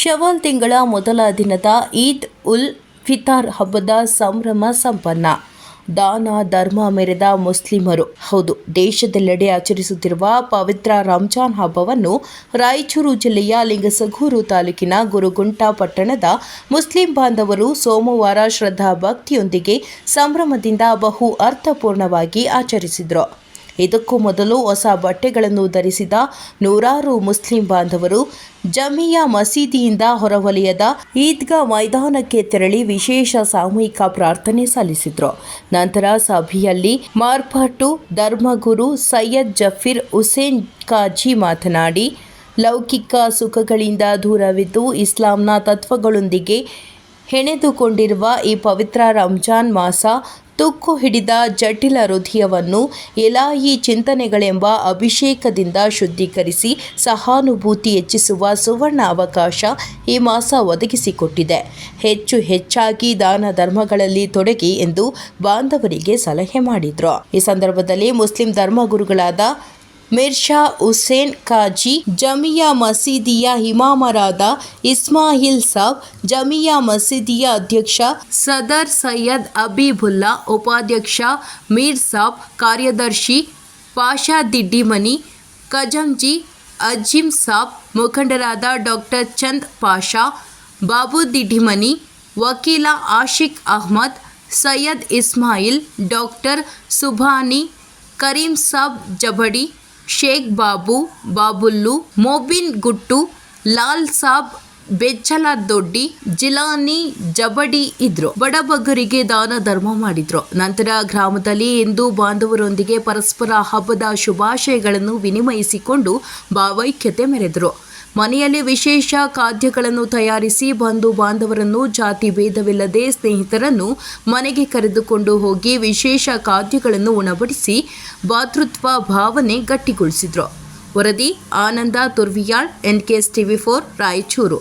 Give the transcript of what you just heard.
ಶವಾಲ್ ತಿಂಗಳ ಮೊದಲ ದಿನದ ಈದ್ ಉಲ್ ಫಿತಾರ್ ಹಬ್ಬದ ಸಂಭ್ರಮ ಸಂಪನ್ನ. ದಾನ, ಧರ್ಮ ಮೆರೆದ ಮುಸ್ಲಿಮರು. ಹೌದು, ದೇಶದೆಲ್ಲೆಡೆ ಆಚರಿಸುತ್ತಿರುವ ಪವಿತ್ರ ರಂಜಾನ್ ಹಬ್ಬವನ್ನು ರಾಯಚೂರು ಜಿಲ್ಲೆಯ ಲಿಂಗಸಗೂರು ತಾಲೂಕಿನ ಗುರುಗುಂಟ ಪಟ್ಟಣದ ಮುಸ್ಲಿಂ ಬಾಂಧವರು ಸೋಮವಾರ ಶ್ರದ್ಧಾ ಭಕ್ತಿಯೊಂದಿಗೆ ಸಂಭ್ರಮದಿಂದ ಬಹು ಅರ್ಥಪೂರ್ಣವಾಗಿ ಆಚರಿಸಿದರು. ಇದಕ್ಕೂ ಮೊದಲು ಹೊಸ ಬಟ್ಟೆಗಳನ್ನು ಧರಿಸಿದ ನೂರಾರು ಮುಸ್ಲಿಂ ಬಾಂಧವರು ಜಮಿಯಾ ಮಸೀದಿಯಿಂದ ಹೊರವಲಯದ ಈದ್ಗಾ ಮೈದಾನಕ್ಕೆ ತೆರಳಿ ವಿಶೇಷ ಸಾಮೂಹಿಕ ಪ್ರಾರ್ಥನೆ ಸಲ್ಲಿಸಿದ್ರು. ನಂತರ ಸಭೆಯಲ್ಲಿ ಮಾರ್ಪಾಟು, ಧರ್ಮಗುರು ಸೈಯದ್ ಜಫೀರ್ ಹುಸೇನ್ ಕಾಜಿ ಮಾತನಾಡಿ, ಲೌಕಿಕ ಸುಖಗಳಿಂದ ದೂರವಿದ್ದು ಇಸ್ಲಾಂನ ತತ್ವಗಳೊಂದಿಗೆ ಹೆಣೆದುಕೊಂಡಿರುವ ಈ ಪವಿತ್ರ ರಂಜಾನ್ ಮಾಸ ತುಕ್ಕು ಹಿಡಿದ ಜಟಿಲ ಹೃದಯವನ್ನು ಈ ಚಿಂತನೆಗಳೆಂಬ ಅಭಿಷೇಕದಿಂದ ಶುದ್ಧೀಕರಿಸಿ ಸಹಾನುಭೂತಿ ಹೆಚ್ಚಿಸುವ ಸುವರ್ಣ ಅವಕಾಶ ಈ ಮಾಸ ಒದಗಿಸಿಕೊಟ್ಟಿದೆ. ಹೆಚ್ಚು ಹೆಚ್ಚಾಗಿ ದಾನ ಧರ್ಮಗಳಲ್ಲಿ ತೊಡಗಿ ಎಂದು ಬಾಂಧವರಿಗೆ ಸಲಹೆ ಮಾಡಿದ್ರು. ಈ ಸಂದರ್ಭದಲ್ಲಿ ಮುಸ್ಲಿಂ ಧರ್ಮಗುರುಗಳಾದ ಮಿರ್ಷಾ ಹುಸೇನ್ ಕಾಜಿ ಜಮಿಯಾ ಮಸೀದಿಯ ಇಮಾಮರಾದ ಇಸ್ಮಾಯಿಲ್ ಸಾಬ್ ಜಮಿಯಾ ಮಸೀದಿಯ ಅಧ್ಯಕ್ಷ ಸದರ್ ಸೈಯದ್ ಅಬೀಬುಲ್ಲಾ ಉಪಾಧ್ಯಕ್ಷ ಮೀರ್ ಸಾಬ್ ಕಾರ್ಯದರ್ಶಿ ಪಾಷಾ ದಿಡ್ಡಿಮನಿ ಖಜಂಜಿ ಅಜಿಮ್ ಸಾಬ್ ಮುಖಂಡರಾದ ಡಾಕ್ಟರ್ ಚಂದ್ ಪಾಷಾ ಬಾಬು ದಿಡ್ಡಿಮನಿ ವಕೀಲ ಆಶಿಕ್ ಅಹ್ಮದ್ ಸೈಯದ್ ಇಸ್ಮಾಯಿಲ್ ಡಾಕ್ಟರ್ ಸುಭಾನಿ ಕರೀಂ ಸಾಬ್ ಜಬಡಿ ಶೇಖ್ ಬಾಬು, ಬಾಬುಲ್ಲು, ಮೊಬಿನ್ ಗುಟ್ಟು, ಲಾಲ್ ಸಾಬ್, ಬೆಚ್ಚಲ ದೊಡ್ಡಿ, ಜಿಲಾನಿ, ಜಬಡಿ ಇದ್ರು. ಬಡಬಗ್ಗರಿಗೆ ದಾನ ಧರ್ಮ ಮಾಡಿದ್ರು. ನಂತರ ಗ್ರಾಮದಲ್ಲಿ ಹಿಂದೂ ಬಾಂಧವರೊಂದಿಗೆ ಪರಸ್ಪರ ಹಬ್ಬದ ಶುಭಾಶಯಗಳನ್ನು ವಿನಿಮಯಿಸಿಕೊಂಡು ಭಾವೈಕ್ಯತೆ ಮೆರೆದರು. ಮನೆಯಲ್ಲಿ ವಿಶೇಷ ಖಾದ್ಯಗಳನ್ನು ತಯಾರಿಸಿ ಬಂಧು ಬಾಂಧವರನ್ನು, ಜಾತಿ ಭೇದವಿಲ್ಲದೆ ಸ್ನೇಹಿತರನ್ನು ಮನೆಗೆ ಕರೆದುಕೊಂಡು ಹೋಗಿ ವಿಶೇಷ ಖಾದ್ಯಗಳನ್ನು ಉಣಬಡಿಸಿ ಭಾತೃತ್ವ ಭಾವನೆ ಗಟ್ಟಿಗೊಳಿಸಿದ್ರು. ವರದಿ Ananda Turviyal N K TV four, Raichur.